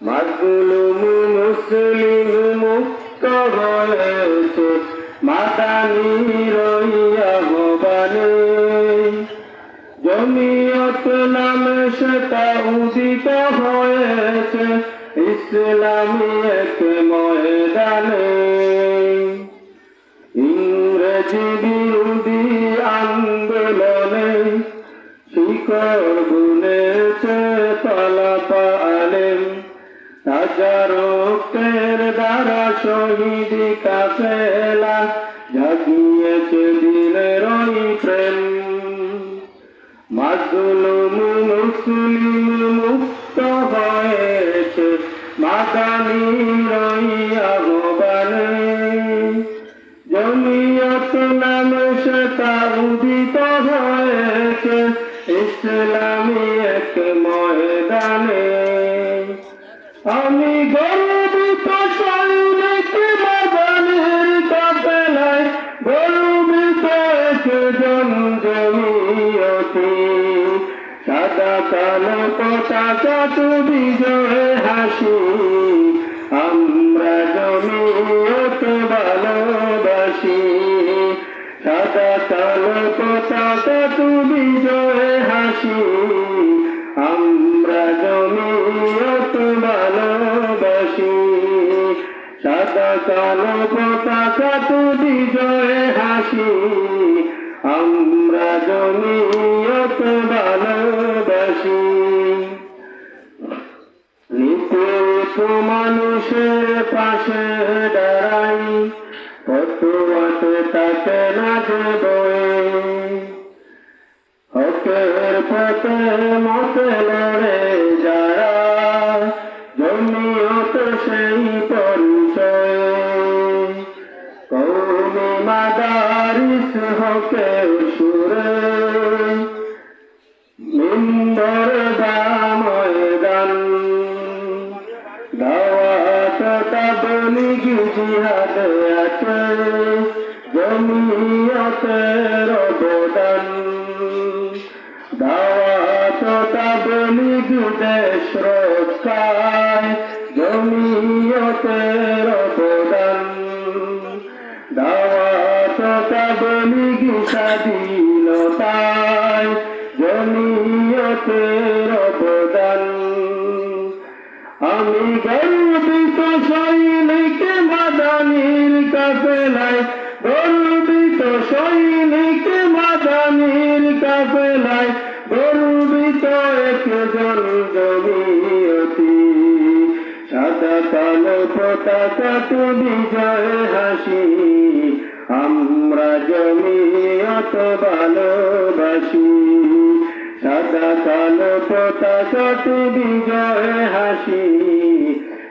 মাজলুম মুসলিম মুক্ত হয়েছে মাদানি রইয়া ভবানে জমিয়ত নামে সেটা উদিত হয়েছে, ইসলামী এক ময়দানে। ইংরেজি বিরোধী আন্দোলনে শিকড় তলাপা আলেম হাজারোকের দ্বারা শহীদ কাফেলা জাগিয়েছে ওই প্রেম। মাজলুম মুসলিম মুক্ত হয়েছে, মাদানি রইয়া ভবানে জমিয়ত নামে সেটা উদিত হয়েছে, ইসলামী এক ময়দানে। আমি গর্বিত সৈনিক মাদানের কাপেলায় গর্বিত একজন জমিয়তি সাদা কালো পতাকা তু বিজয় হাসি। আমরা জমিয়ত ভালোবাসি। সাদা কালো পতাকা তু বিজয় হাসি। আমরা সাদা কালো পতাকা তু বিজয় হাসি। আমরা জমিয়ত ভালোবাসি। নিপুত মানুষের পাশে দাঁড়াই, কত আছে তাকে না দেবই হকের পথে মতে লড়ে মাদারিস হকের সুরে মিন্দর ময়দান। দাওয়াত তাবলিগ জিহাদ আছে। জমিয়তের অবদান। দাওয়াত তাবলিগ দেশ রক্ষায় জমিয়তের স্বাধীনতায় জমিয়তের অবদান আমি গর্বিত সৈনিক মাদানির কাফেলায়, গর্বিত সৈনিক মাদানির কাফেলায়, গর্বিত একজন জমিয়তি। সাদা কালো পতাকা তু বিজয় হাসি আমরা জমিয়ত ভালোবাসি। সাদা কালো পতাকা তু বিজয় হাসি।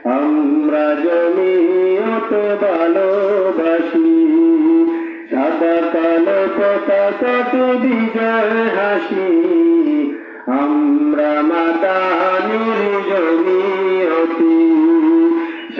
আমরা জমিয়ত ভালোবাসি। সাদা কালো পতাকা তু বিজয় হাসি। আমরা মাতানির জমিয়তি